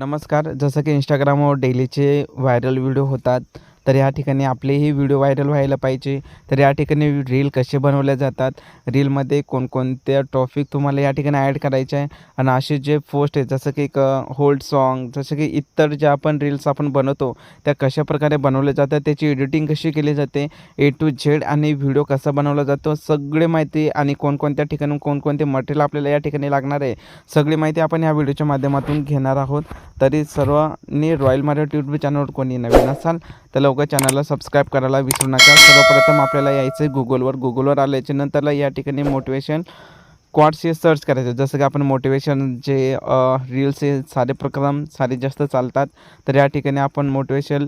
नमस्कार जसं की इंस्टाग्रामवर डेलीचे व्हायरल व्हिडिओ होतात तर या ठिकाणी आपलेही व्हिडिओ व्हायरल व्हायला पाहिजे. तर या ठिकाणी रील कसे बनवले जातात? रीलमध्ये कोणकोणत्या टॉपिक तुम्हाला या ठिकाणी ॲड करायचे आहे? आणि असे जे पोस्ट आहे जसं की एक होल्ड सॉन्ग जसं की इतर ज्या आपण रील्स आपण बनवतो त्या कशा प्रकारे बनवल्या जातात त्याची एडिटिंग कशी केली जाते ए टू झेड आणि व्हिडिओ कसा बनवला जातो सगळी माहिती आणि कोणकोणत्या ठिकाणी कोणकोणते मटेरियल आपल्याला या ठिकाणी लागणार आहे सगळी माहिती आपण या व्हिडिओच्या माध्यमातून घेणार आहोत. तरी सर्वांनी रॉयल मराठी यूट्यूब चॅनलवर कोणी नवीन असाल तर लवकर चॅनलला सबस्क्राईब करायला विसरू नका. सर्वप्रथम आपल्याला यायचं आहे गुगलवर गुगलवर आल्याच्या नंतरला या ठिकाणी मोटिवेशन क्वाड्स हे सर्च करायचं. जसं की आपण मोटिवेशन जे रील्स हे सारे प्रक्रम सारे जास्त चालतात तर या ठिकाणी आपण मोटिवेशन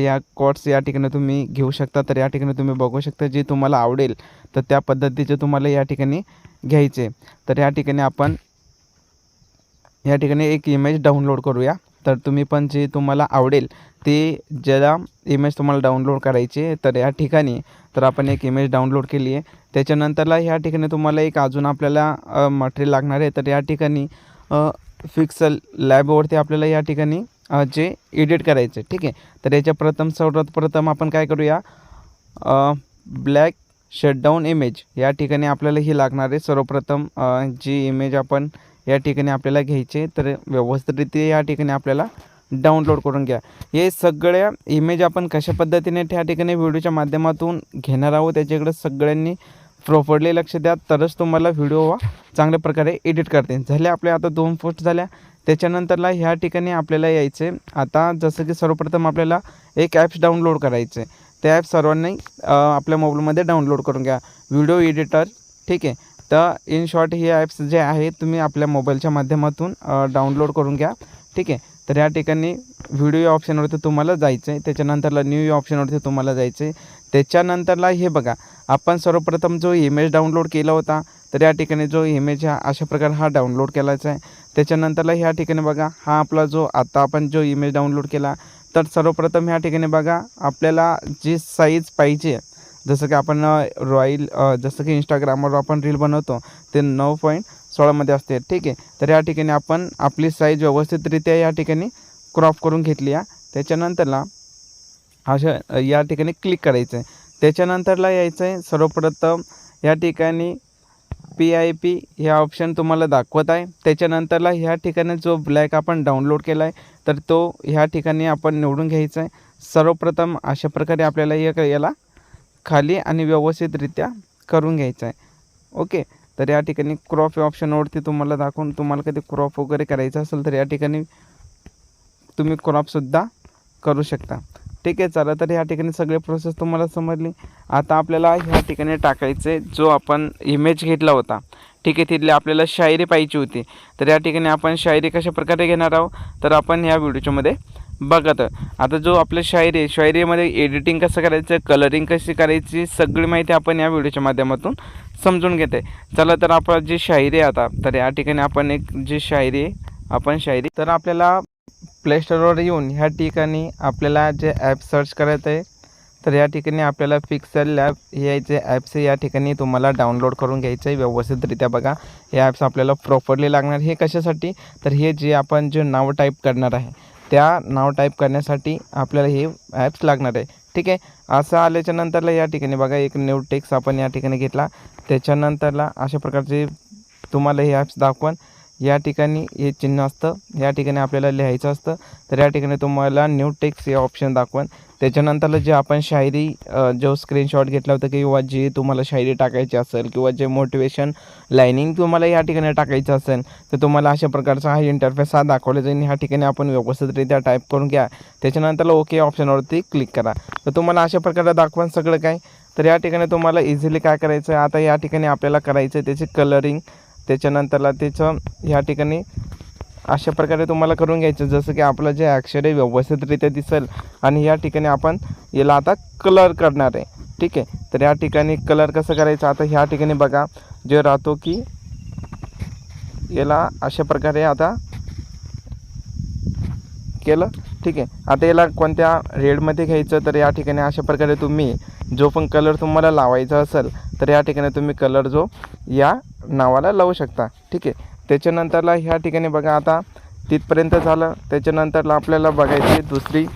या कोट्स या ठिकाणी तुम्ही घेऊ शकता. तर या ठिकाणी तुम्ही बघू शकता जे तुम्हाला आवडेल तर त्या पद्धतीचे तुम्हाला या ठिकाणी घ्यायचे. तर या ठिकाणी आपण या ठिकाणी एक इमेज डाउनलोड करूया. तर तुम्ही पण जे तुम्हाला आवडेल ते ज्याला इमेज तुम्हाला डाउनलोड करायची आहे तर या ठिकाणी तर आपण एक इमेज डाउनलोड केली आहे. त्याच्यानंतरला ह्या ठिकाणी तुम्हाला एक अजून आपल्याला मटेरियल लागणार आहे. तर या ठिकाणी फिक्सल लॅबवरती आपल्याला या ठिकाणी जे एडिट करायचे ठीक आहे? तर याच्या प्रथम सर्वात प्रथम आपण काय करूया? ब्लॅक शटडाऊन इमेज या ठिकाणी आपल्याला ही लागणार आहे. सर्वप्रथम जी इमेज आपण या ठिकाणी आपल्याला घ्यायचे तर व्यवस्थितरित्या या ठिकाणी आपल्याला डाउनलोड करून घ्या. हे सगळ्या इमेज आपण कशा पद्धतीने त्या ठिकाणी व्हिडिओच्या माध्यमातून घेणार आहोत त्याच्याकडे सगळ्यांनी प्रॉपरली लक्ष द्या. तरच तुम्हाला व्हिडिओ चांगल्या प्रकारे एडिट करते झाले आपल्या आता दोन पोस्ट झाल्या. त्याच्यानंतरला ह्या ठिकाणी आपल्याला यायचे आता जसं की सर्वप्रथम आपल्याला एक ॲप्स डाउनलोड करायचे ते ॲप सर्वांनी आपल्या मोबाईलमध्ये डाउनलोड करून घ्या. व्हिडिओ एडिटर ठीक आहे. तर इन शॉर्ट हे ॲप्स जे आहे तुम्ही आपल्या मोबाईलच्या माध्यमातून डाउनलोड करून घ्या. ठीक आहे? तर या ठिकाणी व्हिडिओ या ऑप्शनवरती तुम्हाला जायचं आहे त्याच्यानंतरला न्यू या ऑप्शनवरती तुम्हाला जायचं आहे त्याच्यानंतरला हे बघा आपण सर्वप्रथम जो इमेज डाउनलोड केला होता तर या ठिकाणी जो इमेज हा अशा प्रकारे हा डाउनलोड केलाचा आहे. त्याच्यानंतरला ह्या ठिकाणी बघा हा आपला जो आता आपण जो इमेज डाउनलोड केला तर सर्वप्रथम ह्या ठिकाणी बघा आपल्याला जी साईज पाहिजे जसं की आपण रॉईल जसं की इंस्टाग्रामवर आपण रील बनवतो ते नऊ पॉईंट सोळामध्ये असते. ठीक आहे? तर या ठिकाणी आपण आपली साईज व्यवस्थितरित्या या ठिकाणी क्रॉप करून घेतली आहे. त्याच्यानंतरला अशा या ठिकाणी क्लिक करायचं आहे. त्याच्यानंतरला यायचं आहे. सर्वप्रथम या ठिकाणी पी आय पी ह्या ऑप्शन तुम्हाला दाखवत आहे. त्याच्यानंतरला ह्या ठिकाणी जो ब्लॅक आपण डाउनलोड केला आहे तर तो ह्या ठिकाणी आपण निवडून घ्यायचा आहे. सर्वप्रथम अशा प्रकारे आपल्याला एक याला खाली आणि व्यवस्थितरित्या करून घ्यायचं आहे. ओके? तर या ठिकाणी क्रॉप या ऑप्शनवरती तुम्हाला दाखवून तुम्हाला कधी क्रॉप वगैरे करायचं असेल तर या ठिकाणी तुम्ही क्रॉपसुद्धा करू शकता. ठीक आहे चला तर ह्या ठिकाणी सगळे प्रोसेस तुम्हाला समजली. आता आपल्याला ह्या ठिकाणी टाकायचे जो आपण इमेज घेतला होता. ठीक आहे तिथली आपल्याला शायरी पाहिजे होती. तर या ठिकाणी आपण शायरी कशा प्रकारे घेणार आहोत? तर आपण ह्या व्हिडिओच्यामध्ये बघत आता जो आपलं शायरी आहे शायरीमध्ये एडिटिंग कसं करायचं कलरिंग कशी करायची सगळी माहिती आपण या व्हिडिओच्या माध्यमातून समजून घेते. चला तर आपण जी शायरी आहे आता तर या ठिकाणी आपण एक जी शायरी आहे आपण शायरी तर आपल्याला प्ले स्टोरवर येऊन ह्या ठिकाणी आपल्याला जे ॲप सर्च करायचं आहे तर या ठिकाणी आपल्याला पिक्सल लॅब हे जे ॲप्स या ठिकाणी तुम्हाला डाउनलोड करून घ्यायचं आहे व्यवस्थितरित्या बघा. हे ॲप्स आपल्याला प्रॉपरली लागणार. हे कशासाठी? तर हे जे आपण जे नाव टाईप करणार आहे त्या नाव टाईप करण्यासाठी आपल्याला हे ॲप्स लागणार आहे. ठीक आहे? असं आल्याच्या नंतरला या ठिकाणी बघा एक न्यू टेक्स आपण या ठिकाणी घेतला. त्याच्यानंतरला अशा प्रकारचे तुम्हाला हे ॲप्स दाखवून. या ठिकाणी हे चिन्ह असतं. या ठिकाणी आपल्याला लिहायचं असतं. तर या ठिकाणी तुम्हाला न्यू टेक्स्ट हे ऑप्शन दाखवून. त्याच्यानंतरला जे आपण शायरी जो स्क्रीनशॉट घेतला होता किंवा जे तुम्हाला शायरी टाकायची असेल किंवा जे मोटिवेशन लाईनिंग तुम्हाला या ठिकाणी टाकायचं असेल तर तुम्हाला अशा प्रकारचा हा इंटरफेस हा दाखवला जाईल. ह्या ठिकाणी आपण व्यवस्थितरित्या टाईप करून घ्या. त्याच्यानंतरला ओके ऑप्शनवरती क्लिक करा. तर तुम्हाला अशा प्रकारे दाखवा सगळं काय तर या ठिकाणी तुम्हाला इझिली काय करायचं आहे आता या ठिकाणी आपल्याला करायचं आहे त्याची कलरिंग त्याच्यानंतरला त्याचं ह्या ठिकाणी अशा प्रकारे तुम्हाला करून घ्यायचं. जसं की आपलं जे अक्षर आहे व्यवस्थितरित्या दिसेल आणि या ठिकाणी आपण याला आता कलर करणार आहे. ठीक आहे? तर या ठिकाणी कलर कसं करायचं? आता ह्या ठिकाणी बघा जे राहतो की याला अशा प्रकारे आता केलं. ठीक आहे? आता याला कोणत्या रेडमध्ये घ्यायचं? तर या ठिकाणी अशा प्रकारे तुम्ही जो पण कलर तुम्हाला लावायचा असेल तर या ठिकाणी तुम्ही कलर जो या नावाला लावू शकता. ठीक आहे? त्याच्यानंतरला ह्या ठिकाणी बघा आता तिथपर्यंत झालं. त्याच्यानंतरला आपल्याला बघायची दुसरी.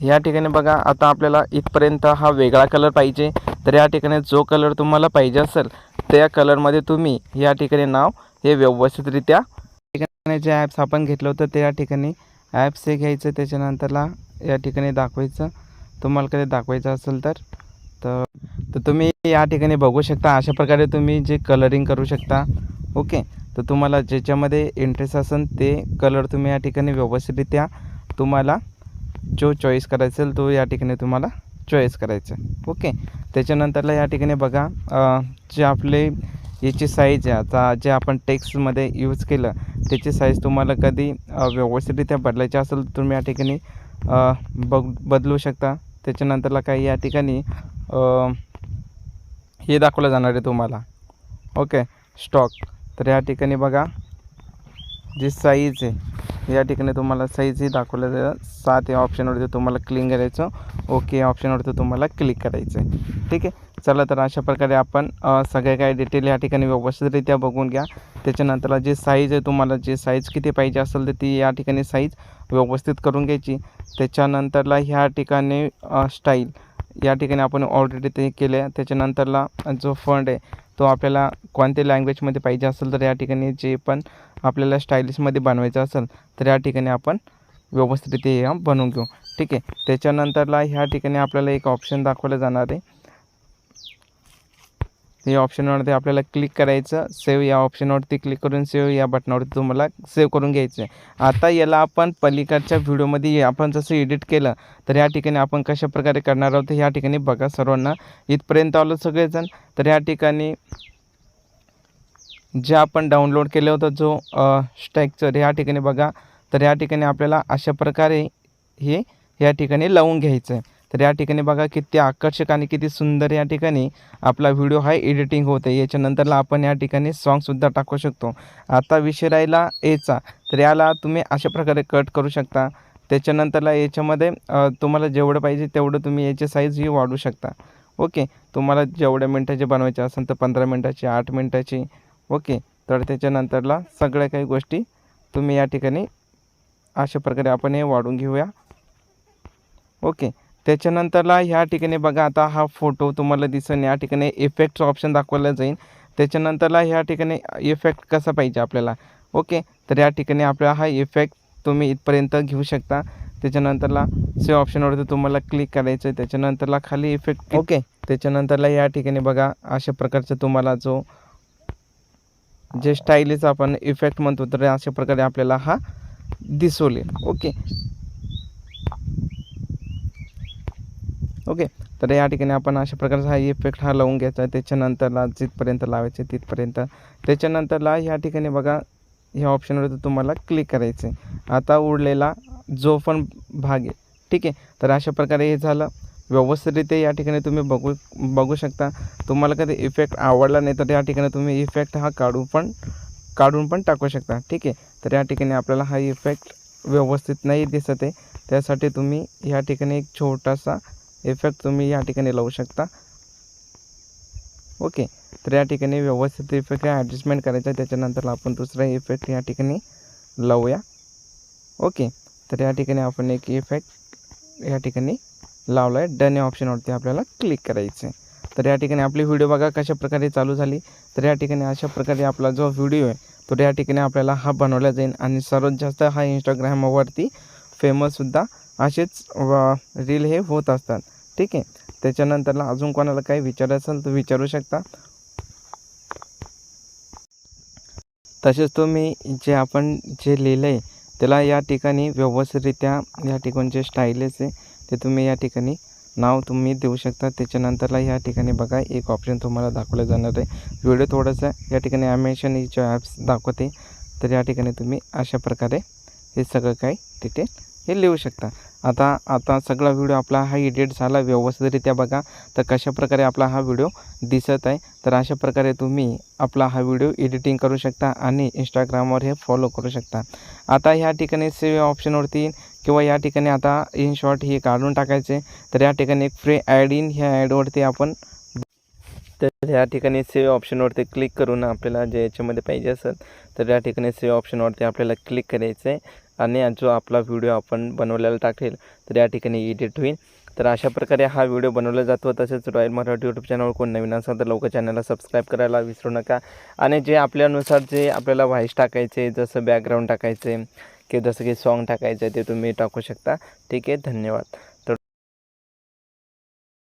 या ठिकाणी बघा आता आपल्याला इथपर्यंत हा वेगळा कलर पाहिजे. तर या ठिकाणी जो कलर तुम्हाला पाहिजे असेल त्या कलरमध्ये तुम्ही या ठिकाणी नाव हे व्यवस्थितरित्या ठिकाणी जे ॲप्स आपण घेतलं होतं त्या ठिकाणी ॲप्स हे घ्यायचं. त्याच्यानंतरला या ठिकाणी दाखवायचं. तुम्हाला कधी दाखवायचं असेल तर तर तर तुम्ही या ठिकाणी बघू शकता. अशा प्रकारे तुम्ही जे कलरिंग करू शकता. ओके तर तुम्हाला ज्याच्यामध्ये इंटरेस्ट असेल ते कलर तुम्ही या ठिकाणी व्यवस्थितरित्या तुम्हाला जो चॉईस करायचा असेल तो या ठिकाणी तुम्हाला चॉईस करायचा. ओके त्याच्यानंतरला या ठिकाणी बघा जे आपले याची साईज आहे. आता जे आपण टेक्स्टमध्ये यूज केलं त्याची साईज तुम्हाला कधी व्यवस्थितरित्या बदलायची असेल तर तुम्ही या ठिकाणी बग बघ बदलू शकता. त्याच्यानंतरला काही या ठिकाणी हे दाखवलं जाणार आहे तुम्हाला. Okay stock. तर या ठिकाणी बघा जी साईज आहे या ठिकाणी तुम्हाला साईज ही दाखवलं जाईल. सात या ऑप्शनवरती तुम्हाला क्लिक करायचं. ओके या ऑप्शनवरती तुम्हाला क्लिक करायचं आहे ठीक आहे? चला तर अशा प्रकारे आपण सगळे काही डिटेल या ठिकाणी व्यवस्थितरित्या बघून घ्या. त्याच्यानंतरला जी साईज आहे तुम्हाला जी साईज किती पाहिजे असेल तर ती या ठिकाणी साईज व्यवस्थित करून घ्यायची. त्याच्यानंतरला ह्या ठिकाणी स्टाईल या ठिकाणी आपण ऑलरेडी ते केले. आहे त्याच्यानंतरला जो फंड आहे तो आपल्याला कोणत्या लँग्वेजमध्ये पाहिजे असेल तर या ठिकाणी जे पण आपल्याला स्टाईलिशमध्ये बनवायचं असेल तर या ठिकाणी आपण व्यवस्थितरित्या ते बनवून घेऊ. ठीक आहे. त्याच्यानंतरला ह्या ठिकाणी आपल्याला एक ऑप्शन दाखवलं जाणार आहे. या ऑप्शनवरती आपल्याला क्लिक करायचं. सेव्ह या ऑप्शनवरती क्लिक करून सेव्ह या बटनावरती तुम्हाला सेव्ह करून घ्यायचं आहे आता याला आपण पलीकडच्या व्हिडिओमध्ये आपण जसं एडिट केलं तर या ठिकाणी आपण कशा प्रकारे करणार आहोत या ठिकाणी बघा सर्वांना. इथपर्यंत आलो सगळेजण तर या ठिकाणी जे आपण डाउनलोड केलं होतं जो स्ट्रॅक्चर ह्या ठिकाणी बघा. तर या ठिकाणी आपल्याला अशा प्रकारे हे या ठिकाणी लावून घ्यायचं आहे तर या ठिकाणी बघा किती आकर्षक आणि किती सुंदर या ठिकाणी आपला व्हिडिओ हा एडिटिंग होते याच्यानंतरला आपण या ठिकाणी सॉन्गसुद्धा टाकू शकतो. आता विषय राहिला एचा तर याला तुम्ही अशा प्रकारे कट करू शकता. त्याच्यानंतरला याच्यामध्ये तुम्हाला जेवढं पाहिजे तेवढं तुम्ही याची साईज ही वाढवू शकता. ओके? तुम्हाला जेवढ्या मिनटाचे बनवायचे असेल तर पंधरा मिनटाची आठ मिनटाची. ओके? तर त्याच्यानंतरला सगळ्या काही गोष्टी तुम्ही या ठिकाणी अशा प्रकारे आपण हे वाढून घेऊया. ओके? त्याच्यानंतरला ह्या ठिकाणी बघा आता हा फोटो तुम्हाला दिसेल या ठिकाणी इफेक्टचं ऑप्शन दाखवलं जाईल. त्याच्यानंतरला ह्या ठिकाणी इफेक्ट कसा पाहिजे आपल्याला? ओके तर या ठिकाणी आपला हा इफेक्ट तुम्ही इथपर्यंत घेऊ शकता. त्याच्यानंतरला सेव ऑप्शनवरती तुम्हाला क्लिक करायचं आहे त्याच्यानंतरला खाली इफेक्ट ओके त्याच्यानंतरला या ठिकाणी बघा अशा प्रकारचं तुम्हाला जो जे स्टाईलिश आपण इफेक्ट म्हणतो तर अशा प्रकारे आपल्याला हा दिसवले ओके ओके तर या ठिकाणी आपण अशा प्रकारचा हा इफेक्ट हा लावून घ्यायचा त्याच्यानंतरला जिथपर्यंत लावायचे तिथपर्यंत. त्याच्यानंतरला ह्या ठिकाणी बघा ह्या ऑप्शनवरती तुम्हाला क्लिक करायचं आहे आता उरलेला जो पण भाग आहे ठीक आहे? तर अशा प्रकारे हे झालं. व्यवस्थितरित्या या ठिकाणी तुम्ही बघू बघू शकता. तुम्हाला कधी इफेक्ट आवडला नाही तर या ठिकाणी तुम्ही इफेक्ट हा काढून पण काढून पण टाकू शकता ठीक आहे? तर या ठिकाणी आपल्याला हा इफेक्ट व्यवस्थित नाही दिसत आहे. त्यासाठी तुम्ही या ठिकाणी एक छोटासा इफेक्ट तुम्ही या ठिकाणी लावू शकता. ओके तर या ठिकाणी व्यवस्थित इफेक्ट ॲडजस्टमेंट करायचं आहे. त्याच्यानंतर आपण दुसरा इफेक्ट या ठिकाणी लावूया. ओके तर या ठिकाणी आपण एक इफेक्ट या ठिकाणी लावला आहे डन या ऑप्शनवरती आपल्याला क्लिक करायचं आहे तर या ठिकाणी आपली व्हिडिओ बघा कशा प्रकारे चालू झाली. तर या ठिकाणी अशा प्रकारे आपला जो व्हिडिओ आहे तो या ठिकाणी आपल्याला हा बनवला जाईल. आणि सर्वात जास्त हा इंस्टाग्रामवरती फेमससुद्धा असेच रील हे होत असतात. ठीक आहे? त्याच्यानंतरला अजून कोणाला काही विचारायचं असेल तर विचारू शकता. तसेच तुम्ही जे आपण जे लिहिलं आहे त्याला या ठिकाणी व्यवस्थितरित्या या ठिकाणी जे स्टाईलिश आहे ते तुम्ही या ठिकाणी नाव तुम्ही देऊ शकता. त्याच्यानंतरला या ठिकाणी बघा एक ऑप्शन तुम्हाला दाखवलं जाणार आहे. व्हिडिओ थोडंसं या ठिकाणी ॲमेशन ॲप्स दाखवते. तर या ठिकाणी तुम्ही अशा प्रकारे हे सगळं काही तिथे हे लिहू शकता. आता आता सगळा व्हिडिओ आपला हा एडिट झाला व्यवस्थितरित्या बघा. तर कशाप्रकारे आपला हा व्हिडिओ दिसत आहे? तर अशा प्रकारे तुम्ही आपला हा व्हिडिओ एडिटिंग करू शकता आणि इंस्टाग्रामवर हे फॉलो करू शकता. आता ह्या ठिकाणी सेव्ह ऑप्शनवरती किंवा या ठिकाणी आता इन शॉर्ट हे काढून टाकायचे. तर या ठिकाणी एक फ्री ॲड इन ह्या ॲडवरती आपण तर ह्या ठिकाणी सेव्ह ऑप्शनवरती क्लिक करून आपल्याला जे याच्यामध्ये पाहिजे असेल तर या ठिकाणी सेव्ह ऑप्शनवरती आपल्याला क्लिक करायचं आहे आणि जो आपला व्हिडिओ आपण बनवलेला टाकेल तर या ठिकाणी एडिट होईल. तर अशा प्रकारे हा व्हिडिओ बनवला जातो. तसेच रॉयल मराठी यूट्यूब चॅनलवर कोण नवीन असेल तर लवकर चॅनलला सबस्क्राईब करायला विसरू नका. आणि जे आपल्यानुसार जे आपल्याला व्हाईस टाकायचे जसं बॅकग्राऊंड टाकायचे की जसं की सॉन्ग टाकायचं आहे ते तुम्ही टाकू शकता. ठीक आहे धन्यवाद.